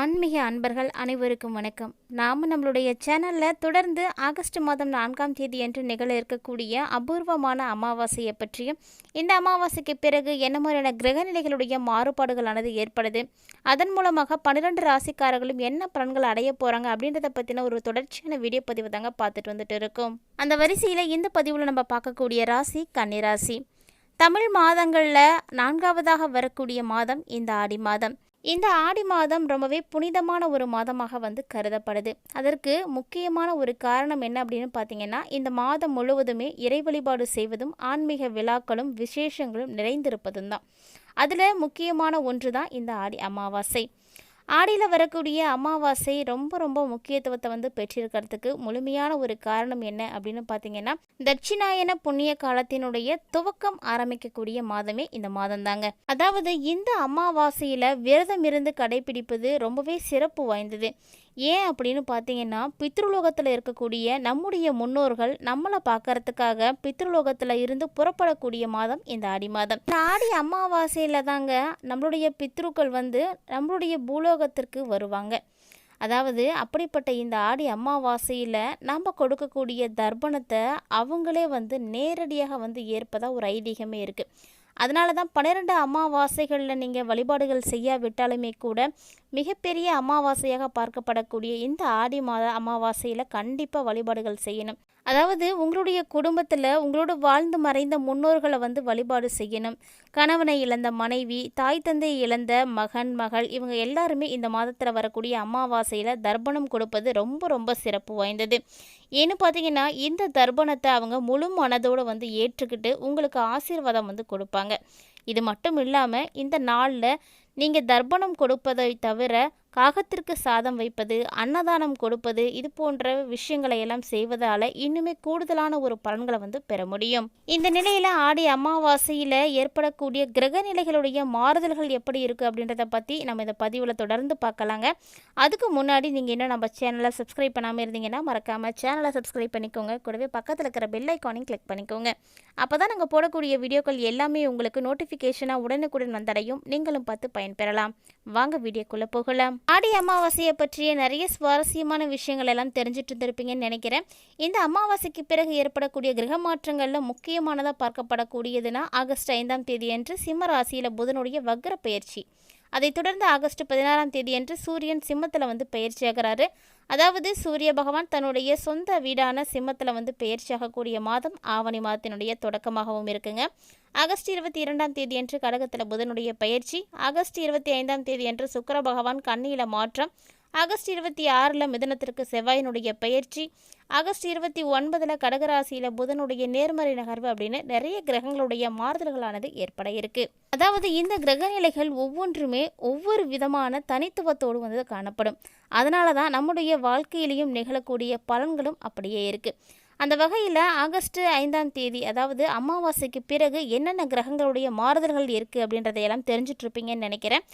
ஆன்மீக அன்பர்கள் அனைவருக்கும் வணக்கம். நாம் நம்மளுடைய சேனலில் தொடர்ந்து ஆகஸ்ட் மாதம் நான்காம் தேதி என்று நிகழ இருக்கக்கூடிய அபூர்வமான அமாவாசையை பற்றியும் இந்த அமாவாசைக்கு பிறகு என்ன மாதிரியான கிரகநிலைகளுடைய மாறுபாடுகளானது ஏற்படுது அதன் மூலமாக பன்னிரெண்டு ராசிக்காரர்களும் என்ன பலன்கள் அடைய போகிறாங்க அப்படின்றத பற்றின ஒரு தொடர்ச்சியான வீடியோ பதிவு தாங்க பார்த்துட்டு வந்துட்டு இருக்கோம். அந்த வரிசையில் இந்த பதிவில் நம்ம பார்க்கக்கூடிய ராசி கன்னிராசி. தமிழ் மாதங்களில் நான்காவதாக வரக்கூடிய மாதம் இந்த ஆடி மாதம். இந்த ஆடி மாதம் ரொம்பவே புனிதமான ஒரு மாதமாக வந்து கருதப்படுது. அதற்கு முக்கியமான ஒரு காரணம் என்ன அப்படின்னு பார்த்தீங்கன்னா இந்த மாதம் முழுவதுமே இறை வழிபாடு செய்வதும் ஆன்மீக விழாக்களும் விசேஷங்களும் நிறைந்திருப்பதும் தான் அதில் முக்கியமான ஒன்று தான் இந்த ஆடி அமாவாசை. ஆடியில் வரக்கூடிய அமாவாசை ரொம்ப ரொம்ப முக்கியத்துவத்தை வந்து பெற்றிருக்கிறதுக்கு முழுமையான ஒரு காரணம் என்ன அப்படின்னு பார்த்தீங்கன்னா தட்சிணாயன புண்ணிய காலத்தினுடைய துவக்கம் ஆரம்பிக்கக்கூடிய மாதமே இந்த மாதம் தாங்க அதாவது இந்த அமாவாசையில் விரதம் இருந்து கடைபிடிப்பது ரொம்பவே சிறப்பு வாய்ந்தது. ஏன் அப்படின்னு பார்த்தீங்கன்னா பித்ருலோகத்தில் இருக்கக்கூடிய நம்முடைய முன்னோர்கள் நம்மளை பார்க்கறதுக்காக பித்ருலோகத்தில் இருந்து புறப்படக்கூடிய மாதம் இந்த ஆடி மாதம். இந்த ஆடி அமாவாசையில் தாங்க நம்மளுடைய பித்ருக்கள் வந்து நம்மளுடைய பூலோகத்திற்கு வருவாங்க. அதாவது அப்படிப்பட்ட இந்த ஆடி அமாவாசையில் நம்ம கொடுக்கக்கூடிய தர்ப்பணத்தை அவங்களே வந்து நேரடியாக வந்து ஏற்பதாக ஒரு ஐதீகமே இருக்குது அதனால தான் பன்னிரெண்டு அமாவாசைகளில் நீங்கள் வழிபாடுகள் செய்யாவிட்டாலுமே கூட மிகப்பெரிய அமாவாசையாக பார்க்கப்படக்கூடிய இந்த ஆடி மாத அமாவாசையில் கண்டிப்பாக வழிபாடுகள் செய்யணும். அதாவது உங்களுடைய குடும்பத்தில் உங்களோட வாழ்ந்து மறைந்த முன்னோர்களை வந்து வழிபாடு செய்யணும். கணவனை இழந்த மனைவி தாய் தந்தை இழந்த மகன் மகள் இவங்க எல்லாருமே இந்த மாதத்தில் வரக்கூடிய அமாவாசையில் தர்ப்பணம் கொடுப்பது ரொம்ப ரொம்ப சிறப்பு வாய்ந்தது. ஏன்னு பார்த்தீங்கன்னா இந்த தர்ப்பணத்தை அவங்க முழு மனதோடு வந்து ஏற்றுக்கிட்டு உங்களுக்கு ஆசீர்வாதம் வந்து கொடுப்பாங்க. இது மட்டும் இல்லாமல் இந்த நாளில் நீங்கள் தர்ப்பணம் கொடுப்பதை தவிர காகத்திற்கு சாதம் வைப்பது அன்னதானம் கொடுப்பது இது போன்ற விஷயங்களை எல்லாம் செய்வதால் இன்னுமே கூடுதலான ஒரு பலன்களை வந்து பெற முடியும். இந்த நிலையில் ஆடி அமாவாசையில் ஏற்படக்கூடிய கிரக நிலைகளுடைய மாறுதல்கள் எப்படி இருக்குது அப்படின்றத பற்றி நம்ம இந்த பதிவில் தொடர்ந்து பார்க்கலாங்க. அதுக்கு முன்னாடி நீங்கள் இன்னும் நம்ம சேனலை சப்ஸ்கிரைப் பண்ணாமல் இருந்தீங்கன்னா மறக்காமல் சேனலை சப்ஸ்கிரைப் பண்ணிக்கோங்க. கூடவே பக்கத்தில் இருக்கிற பெல் ஐக்கானையும் கிளிக் பண்ணிக்கோங்க. அப்போ தான் நாங்கள் போடக்கூடிய வீடியோக்கள் எல்லாமே உங்களுக்கு நோட்டிஃபிகேஷனாக உடனுக்குடன் வந்தடையும். நீங்களும் பார்த்து பயன்பெறலாம். வாங்க வீடியோக்குள்ளே போகலாம். ஆடி அமாவாசையை பற்றிய நிறைய சுவாரஸ்யமான விஷயங்கள் எல்லாம் தெரிஞ்சுட்டு இருந்திருப்பீங்கன்னு நினைக்கிறேன். இந்த அமாவாசைக்கு பிறகு ஏற்படக்கூடிய கிரக மாற்றங்களில் முக்கியமானதாக பார்க்கப்படக்கூடியதுன்னா ஆகஸ்ட் ஐந்தாம் தேதி அன்று சிம்ம ராசியில் புதனுடைய வக்ர பயிற்சி. அதைத் தொடர்ந்து ஆகஸ்ட் பதினாறாம் தேதியன்று சூரியன் சிம்மத்தில் வந்து பயிற்சியாகிறாரு அதாவது சூரிய பகவான் தன்னுடைய சொந்த வீடான சிம்மத்தில் வந்து பயிற்சியாகக்கூடிய மாதம் ஆவணி மாதத்தினுடைய தொடக்கமாகவும் இருக்குங்க. ஆகஸ்ட் இருபத்தி இரண்டாம் தேதியன்று கடகத்தில் புதனுடைய பயிற்சி ஆகஸ்ட் இருபத்தி ஐந்தாம் தேதியன்று சுக்கர பகவான் கண்ணியில் மாற்றம் ஆகஸ்ட் இருபத்தி ஆறில் மிதனத்திற்கு செவ்வாயினுடைய பயிற்சி ஆகஸ்ட் இருபத்தி ஒன்பதில் கடகராசியில் புதனுடைய நேர்மறை நகர்வு அப்படின்னு நிறைய கிரகங்களுடைய மாறுதல்களானது ஏற்பட இருக்கு. அதாவது இந்த கிரக நிலைகள் ஒவ்வொன்றுமே ஒவ்வொரு விதமான தனித்துவத்தோடு வந்து காணப்படும். அதனால தான் நம்முடைய வாழ்க்கையிலையும் நிகழக்கூடிய பலன்களும் அப்படியே இருக்குது அந்த வகையில் ஆகஸ்ட் ஐந்தாம் தேதி அதாவது அமாவாசைக்கு பிறகு என்னென்ன கிரகங்களுடைய மாறுதல்கள் இருக்குது அப்படின்றதையெல்லாம் தெரிஞ்சிட்ருப்பீங்கன்னு நினைக்கிறேன்.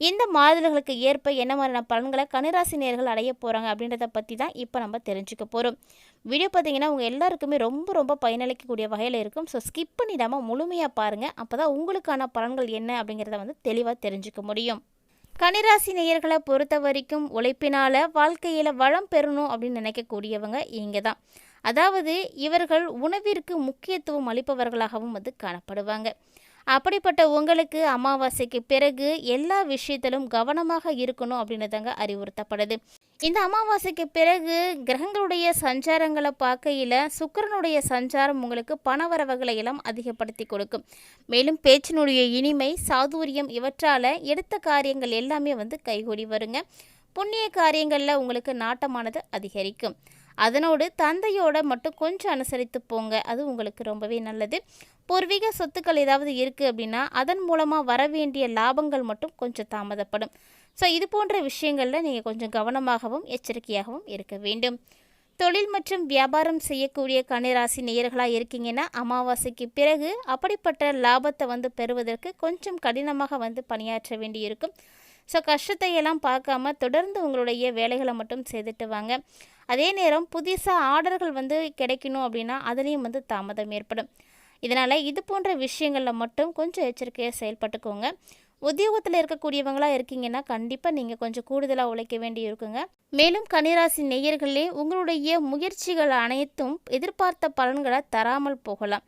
இந்த மாறுதல்களுக்கு ஏற்ப என்ன மாதிரியான பலன்களை கனிராசி நேர்கள் அடைய போகிறாங்க அப்படின்றத பற்றி தான் இப்போ நம்ம தெரிஞ்சுக்க போகிறோம் வீடியோ பார்த்தீங்கன்னா உங்கள் எல்லாருக்குமே ரொம்ப ரொம்ப பயனளிக்கக்கூடிய வகையில் இருக்கும். ஸோ ஸ்கிப் பண்ணிடாமல் முழுமையாக பாருங்கள் அப்போ தான் உங்களுக்கான பலன்கள் என்ன அப்படிங்கிறத வந்து தெளிவாக தெரிஞ்சுக்க முடியும். கனிராசி நேயர்களை பொறுத்த வரைக்கும் உழைப்பினால் வாழ்க்கையில் வளம் பெறணும் அப்படின்னு நினைக்கக்கூடியவங்க இங்கே தான். அதாவது இவர்கள் உணவிற்கு முக்கியத்துவம் அளிப்பவர்களாகவும் வந்து காணப்படுவாங்க. அப்படிப்பட்ட உங்களுக்கு அமாவாசைக்கு பிறகு எல்லா விஷயத்திலும் கவனமாக இருக்கணும் அப்படின்னு தாங்க அறிவுறுத்தப்படுது. இந்த அமாவாசைக்கு பிறகு கிரகங்களுடைய சஞ்சாரங்களை பார்க்கையில் சுக்கரனுடைய சஞ்சாரம் உங்களுக்கு பணவரவுகளை எல்லாம் அதிகப்படுத்தி கொடுக்கும். மேலும் பேச்சினுடைய இனிமை சாதுரியம் இவற்றால் எடுத்த காரியங்கள் எல்லாமே வந்து கைகூடி வருங்க. புண்ணிய காரியங்களில் உங்களுக்கு நாட்டமானது அதிகரிக்கும். அதனோடு தந்தையோட மட்டும் கொஞ்சம் அனுசரித்து போங்க. அது உங்களுக்கு ரொம்பவே நல்லது. பூர்வீக சொத்துக்கள் ஏதாவது இருக்குது அப்படின்னா அதன் மூலமாக வர வேண்டிய லாபங்கள் மட்டும் கொஞ்சம் தாமதப்படும். ஸோ இது போன்ற விஷயங்களில் நீங்கள் கொஞ்சம் கவனமாகவும் எச்சரிக்கையாகவும் இருக்க வேண்டும். தொழில் மற்றும் வியாபாரம் செய்யக்கூடிய கனிராசி நேயர்களாக இருக்கீங்கன்னா அமாவாசைக்கு பிறகு அப்படிப்பட்ட லாபத்தை வந்து பெறுவதற்கு கொஞ்சம் கடினமாக வந்து பணியாற்ற வேண்டி இருக்கும் ஸோ கஷ்டத்தை எல்லாம் பார்க்காம தொடர்ந்து உங்களுடைய வேலைகளை மட்டும் செய்துட்டு வாங்க. அதே நேரம் புதுசாக ஆர்டர்கள் வந்து கிடைக்கணும் அப்படின்னா அதுலேயும் வந்து தாமதம் ஏற்படும். இதனால் இது போன்ற விஷயங்களில் மட்டும் கொஞ்சம் எச்சரிக்கையாக செயல்பட்டுக்கோங்க. உத்தியோகத்தில் இருக்கக்கூடியவங்களாக இருக்கீங்கன்னா கண்டிப்பாக நீங்கள் கொஞ்சம் கூடுதலாக உழைக்க வேண்டி இருக்குங்க. மேலும் கன்னிராசி நேயர்களே உங்களுடைய முயற்சிகள் அனைத்தும் எதிர்பார்த்த பலன்களை தராமல் போகலாம்.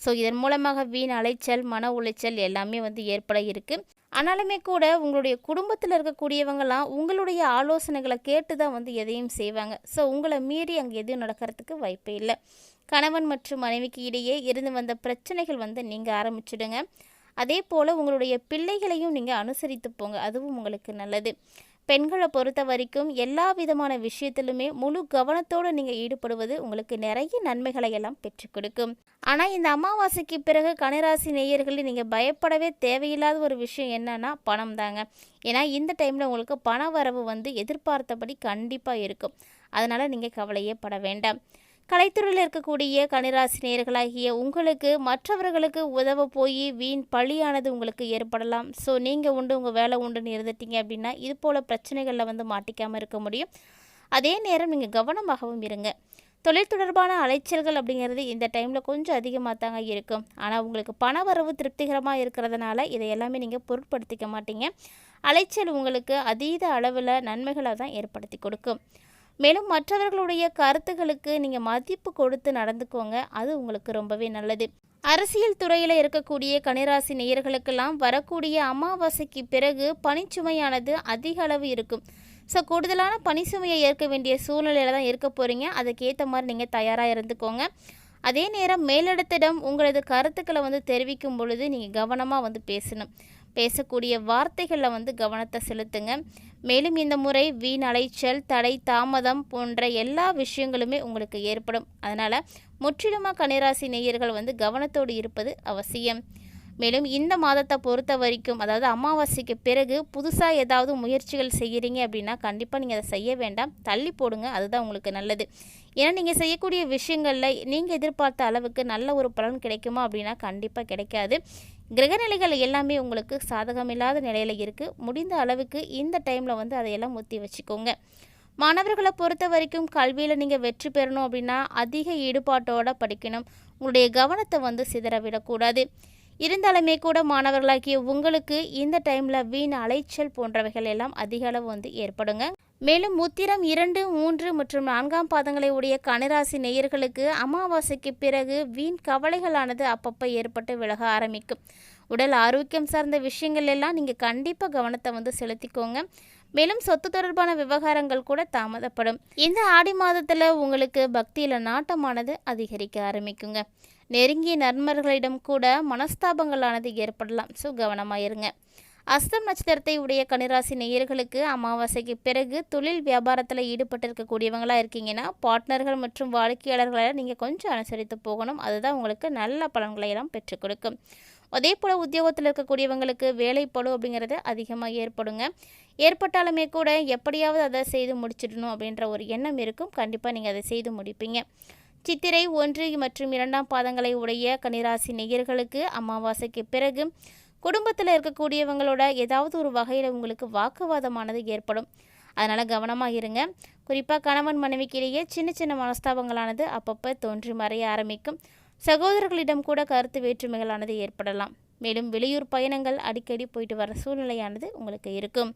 ஸோ இதன் மூலமாக வீண் அலைச்சல் மன உளைச்சல் எல்லாமே வந்து ஏற்பட இருக்குது ஆனாலுமே கூட உங்களுடைய குடும்பத்தில் இருக்கக்கூடியவங்களாம் உங்களுடைய ஆலோசனைகளை கேட்டு தான் வந்து எதையும் செய்வாங்க. ஸோ உங்களை மீறி அங்கே எதுவும் நடக்கிறதுக்கு வாய்ப்பே இல்லை. கணவன் மற்றும் மனைவிக்கு இடையே இருந்து வந்த பிரச்சனைகள் வந்து நீங்கள் ஆரம்பிச்சிடுங்க. அதே போல் உங்களுடைய பிள்ளைகளையும் நீங்கள் அனுசரித்து போங்க. அதுவும் உங்களுக்கு நல்லது. பெண்களை பொறுத்த வரைக்கும் எல்லா விதமான விஷயத்திலுமே முழு கவனத்தோடு நீங்கள் ஈடுபடுவது உங்களுக்கு நிறைய நன்மைகளை எல்லாம் பெற்றுக் கொடுக்கும். ஆனால் இந்த அமாவாசைக்கு பிறகு கனிராசி நேயர்களில் நீங்கள் பயப்படவே தேவையில்லாத ஒரு விஷயம் என்னன்னா பணம் தாங்க. ஏன்னா இந்த டைமில் உங்களுக்கு பண வரவு வந்து எதிர்பார்த்தபடி கண்டிப்பாக இருக்கும். அதனால் நீங்கள் கவலையே பட வேண்டாம். கலைத்துறையில் இருக்கக்கூடிய கனிராசி நேர்களாகிய உங்களுக்கு மற்றவர்களுக்கு உதவ போய் வீண் பழியானது உங்களுக்கு ஏற்படலாம். ஸோ நீங்கள் உண்டு உங்கள் வேலை உண்டுன்னு இருந்துட்டீங்க அப்படின்னா இது போல் பிரச்சனைகளில் வந்து மாட்டிக்காமல் இருக்க முடியும். அதே நேரம் நீங்கள் கவனமாகவும் இருங்க. தொழில் தொடர்பான அலைச்சல்கள் அப்படிங்கிறது இந்த டைமில் கொஞ்சம் அதிகமாக தாங்க இருக்கும். ஆனால் உங்களுக்கு பண வரவு திருப்திகரமாக இருக்கிறதுனால இதை எல்லாமே நீங்கள் பொருட்படுத்திக்க மாட்டீங்க. அலைச்சல் உங்களுக்கு அதீத அளவில் நன்மைகளை தான் ஏற்படுத்தி கொடுக்கும். மேலும் மற்றவர்களுடைய கருத்துகளுக்கு நீங்கள் மதிப்பு கொடுத்து நடந்துக்கோங்க. அது உங்களுக்கு ரொம்பவே நல்லது. அரசியல் துறையில் இருக்கக்கூடிய கனிராசி நேயர்களுக்கெல்லாம் வரக்கூடிய அமாவாசைக்கு பிறகு பனிச்சுமையானது அதிக அளவு இருக்கும். ஸோ கூடுதலான பனி ஏற்க வேண்டிய சூழ்நிலையில் தான் இருக்க போகிறீங்க அதுக்கேற்ற மாதிரி நீங்கள் தயாராக இருந்துக்கோங்க. அதே நேரம் மேலிடத்திடம் உங்களது கருத்துக்களை வந்து தெரிவிக்கும் பொழுது நீங்கள் கவனமாக வந்து பேசணும். பேசக்கூடிய வார்த்தைகளில் வந்து கவனத்தை செலுத்துங்க. மேலும் இந்த முறை வீண் அலைச்சல் தடை தாமதம் போன்ற எல்லா விஷயங்களுமே உங்களுக்கு ஏற்படும். அதனால் முற்றிலுமாக கன்னிராசி நேயர்கள் வந்து கவனத்தோடு இருப்பது அவசியம். மேலும் இந்த மாதத்தை பொறுத்த வரைக்கும் அதாவது அமாவாசைக்கு பிறகு புதுசாக ஏதாவது முயற்சிகள் செய்கிறீங்க அப்படின்னா கண்டிப்பாக நீங்கள் அதை செய்ய வேண்டாம். தள்ளி போடுங்க. அதுதான் உங்களுக்கு நல்லது. ஏன்னா நீங்கள் செய்யக்கூடிய விஷயங்களில் நீங்கள் எதிர்பார்த்த அளவுக்கு நல்ல ஒரு பலன் கிடைக்குமா அப்படின்னா கண்டிப்பாக கிடைக்காது. கிரகநிலைகள் எல்லாமே உங்களுக்கு சாதகமில்லாத நிலையில் இருக்குது முடிந்த அளவுக்கு இந்த டைமில் வந்து அதையெல்லாம் ஒத்தி வச்சுக்கோங்க. மாணவர்களை பொறுத்த வரைக்கும் கல்வியில் நீங்கள் வெற்றி பெறணும் அப்படின்னா அதிக ஈடுபாட்டோடு படிக்கணும். உங்களுடைய கவனத்தை வந்து சிதற விடக்கூடாது. இருந்தாலுமே கூட மாணவர்களாகிய உங்களுக்கு இந்த டைமில் வீண் அலைச்சல் போன்றவைகள் எல்லாம் அதிக அளவு வந்து ஏற்படுங்க. மேலும் முத்திரம் இரண்டு மூன்று மற்றும் நான்காம் பாதங்களை உடைய கனிராசி நேயர்களுக்கு அமாவாசைக்கு பிறகு வீண் கவலைகளானது அப்பப்போ ஏற்பட்டு விலக ஆரம்பிக்கும். உடல் ஆரோக்கியம் சார்ந்த விஷயங்கள் எல்லாம் நீங்கள் கண்டிப்பாக கவனத்தை வந்து செலுத்திக்கோங்க. மேலும் சொத்து தொடர்பான விவகாரங்கள் கூட தாமதப்படும். இந்த ஆடி மாதத்தில் உங்களுக்கு பக்தியில் நாட்டமானது அதிகரிக்க ஆரம்பிக்குங்க. நெருங்கிய நண்பர்களிடம் கூட மனஸ்தாபங்களானது ஏற்படலாம். ஸோ கவனமாக இருங்க அஸ்தம் நட்சத்திரத்தை உடைய கனிராசி நேயர்களுக்கு அமாவாசைக்கு பிறகு தொழில் வியாபாரத்தில் ஈடுபட்டிருக்கக்கூடியவங்களாக இருக்கீங்கன்னா பார்ட்னர்கள் மற்றும் வாடிக்கையாளர்களை நீங்கள் கொஞ்சம் அனுசரித்து போகணும். அதுதான் உங்களுக்கு நல்ல பலன்களை எல்லாம் பெற்றுக் கொடுக்கும். அதே போல் உத்தியோகத்தில் இருக்கக்கூடியவங்களுக்கு வேலைப்படு அப்படிங்கிறது அதிகமாக ஏற்படுங்க. ஏற்பட்டாலுமே கூட எப்படியாவது அதை செய்து முடிச்சிடணும் அப்படின்ற ஒரு எண்ணம் இருக்கும். கண்டிப்பாக நீங்கள் அதை செய்து முடிப்பீங்க. சித்திரை ஒன்று மற்றும் இரண்டாம் பாதங்களை உடைய கன்னிராசி நேயர்களுக்கு அமாவாசைக்கு பிறகு குடும்பத்தில் இருக்கக்கூடியவங்களோட ஏதாவது ஒரு வகையில் உங்களுக்கு வாக்குவாதமானது ஏற்படும். அதனால் கவனமாக இருங்க. குறிப்பாக கணவன் மனைவிக்கிடையே சின்ன சின்ன மனஸ்தாபங்களானது அப்பப்போ தோன்றி மறைய ஆரம்பிக்கும். சகோதரர்களிடம் கூட கருத்து வேற்றுமைகளானது ஏற்படலாம். மேலும் வெளியூர் பயணங்கள் அடிக்கடி போயிட்டு வர சூழ்நிலையானது உங்களுக்கு இருக்கும்.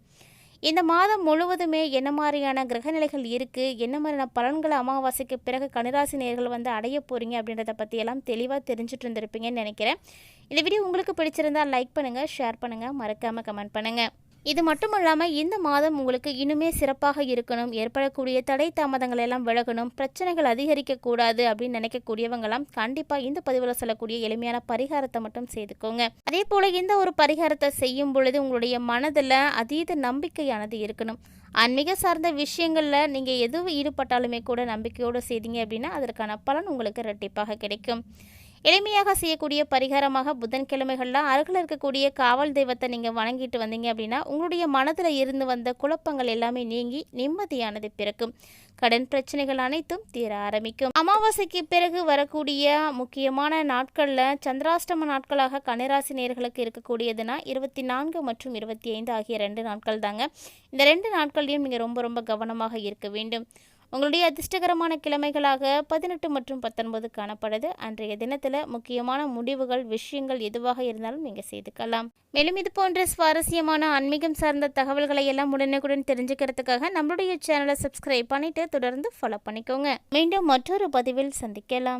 இந்த மாதம் முழுவதுமே என்ன மாதிரியான கிரகநிலைகள் இருக்குது என்ன மாதிரியான பலன்களை அமாவாசைக்கு பிறகு கனிராசி நேர்கள் வந்து அடைய போகிறீங்க அப்படின்றத பற்றியெல்லாம் தெளிவாக தெரிஞ்சுட்டு இருந்திருப்பீங்கன்னு நினைக்கிறேன். இந்த வீடியோ உங்களுக்கு பிடிச்சிருந்தால் லைக் பண்ணுங்கள் ஷேர் பண்ணுங்கள் மறக்காமல் கமெண்ட் பண்ணுங்கள் இது மட்டும் இல்லாமல் இந்த மாதம் உங்களுக்கு இன்னுமே சிறப்பாக இருக்கணும். ஏற்படக்கூடிய தடை தாமதங்கள் எல்லாம் விலகணும். பிரச்சனைகள் அதிகரிக்கக்கூடாது அப்படின்னு நினைக்கக்கூடியவங்களாம் கண்டிப்பாக இந்த பதிவில் சொல்லக்கூடிய எளிமையான பரிகாரத்தை மட்டும் செய்துக்கோங்க. அதே போல் இந்த ஒரு பரிகாரத்தை செய்யும் பொழுது உங்களுடைய மனதில் அதீத நம்பிக்கையானது இருக்கணும். ஆன்மீக சார்ந்த விஷயங்களில் நீங்கள் எதுவும் ஈடுபட்டாலுமே கூட நம்பிக்கையோடு செய்தீங்க அப்படின்னா அதற்கான பலன் உங்களுக்கு ரெட்டிப்பாக கிடைக்கும். எளிமையாக செய்யக்கூடிய பரிகாரமாக புதன்கிழமைகளில் அருகில் இருக்கக்கூடிய காவல் தெய்வத்தை நீங்கள் வணங்கிட்டு வந்தீங்க அப்படின்னா உங்களுடைய மனதில் இருந்து வந்த குழப்பங்கள் எல்லாமே நீங்கி நிம்மதியானது பிறக்கும். கடன் பிரச்சனைகள் அனைத்தும் தீர ஆரம்பிக்கும். அமாவாசைக்கு பிறகு வரக்கூடிய முக்கியமான நாட்களில் சந்திராஷ்டம நாட்களாக கன்னிராசி நேர்களுக்கு இருக்கக்கூடியதுன்னா இருபத்தி நான்கு மற்றும் இருபத்தி ஐந்து ஆகிய ரெண்டு நாட்கள் தாங்க இந்த ரெண்டு நாட்கள்லையும் நீங்கள் ரொம்ப ரொம்ப கவனமாக இருக்க வேண்டும். உங்களுடைய அதிர்ஷ்டகரமான கிழமைகளாக பதினெட்டு மற்றும் பத்தொன்பது காணப்படுது. அன்றைய தினத்தில் முக்கியமான முடிவுகள் விஷயங்கள் எதுவாக இருந்தாலும் நீங்கள் செய்துக்கலாம். மேலும் இது போன்ற சுவாரஸ்யமான ஆன்மீகம் சார்ந்த தகவல்களை எல்லாம் உடனுக்குடன் தெரிஞ்சுக்கிறதுக்காக நம்மளுடைய சேனலை சப்ஸ்கிரைப் பண்ணிட்டு தொடர்ந்து ஃபாலோ பண்ணிக்கோங்க. மீண்டும் மற்றொரு பதிவில் சந்திக்கலாம்.